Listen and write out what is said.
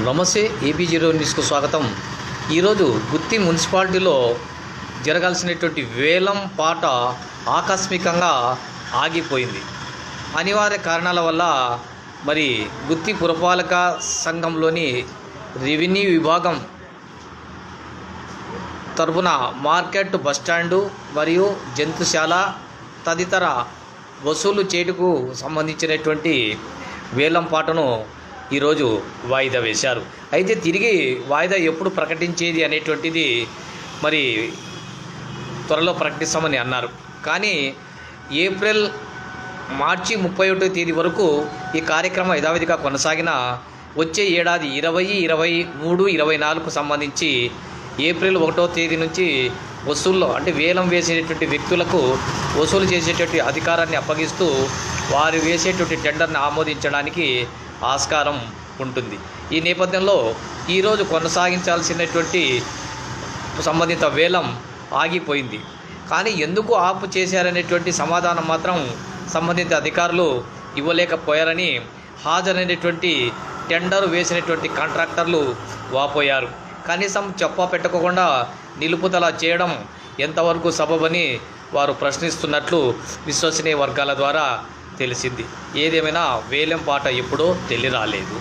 నమస్తే AP zero న్యూస్కు స్వాగతం. ఈరోజు గుత్తి మున్సిపాలిటీలో జరగాల్సినటువంటి వేలం పాట ఆకస్మికంగా ఆగిపోయింది. అనివార్య కారణాల వల్ల మరి గుత్తి పురపాలక సంఘంలోని రెవెన్యూ విభాగం తరపున మార్కెట్ బస్టాండు మరియు జంతుశాల తదితర వసూలు చేటుకు సంబంధించినటువంటి వేలం పాటను ఈరోజు వాయిదా వేశారు. అయితే తిరిగి వాయిదా ఎప్పుడు ప్రకటించేది అనేటువంటిది మరి త్వరలో ప్రకటిస్తామని అన్నారు. కానీ ఏప్రిల్ మార్చి ముప్పై ఒకటో తేదీ వరకు ఈ కార్యక్రమం యథావిధిగా కొనసాగిన వచ్చే ఏడాది ఇరవై ఇరవై మూడు ఇరవై నాలుగుకు సంబంధించి ఏప్రిల్ ఒకటో తేదీ నుంచి వసూల్లో అంటే వేలం వేసేటటువంటి వ్యక్తులకు వసూలు చేసేటటువంటి అధికారాన్ని అప్పగిస్తూ వారు వేసేటువంటి టెండర్ని ఆమోదించడానికి ఆస్కారం ఉంటుంది. ఈ నేపథ్యంలో ఈరోజు కొనసాగించాల్సినటువంటి సంబంధిత వేలం ఆగిపోయింది. కానీ ఎందుకు ఆపు చేశారనేటువంటి సమాధానం మాత్రం సంబంధిత అధికారులు ఇవ్వలేకపోయారని హాజరైనటువంటి టెండర్ వేసినటువంటి కాంట్రాక్టర్లు వాపోయారు. కనీసం చెప్ప పెట్టకుండా నిలుపుదల చేయడం ఎంతవరకు సబబని వారు ప్రశ్నిస్తున్నట్లు విశ్వసనీయ వర్గాల ద్వారా తెలిసింది. ఏదేమైనా వేలం పాట ఎప్పుడో తెలియరాలేదు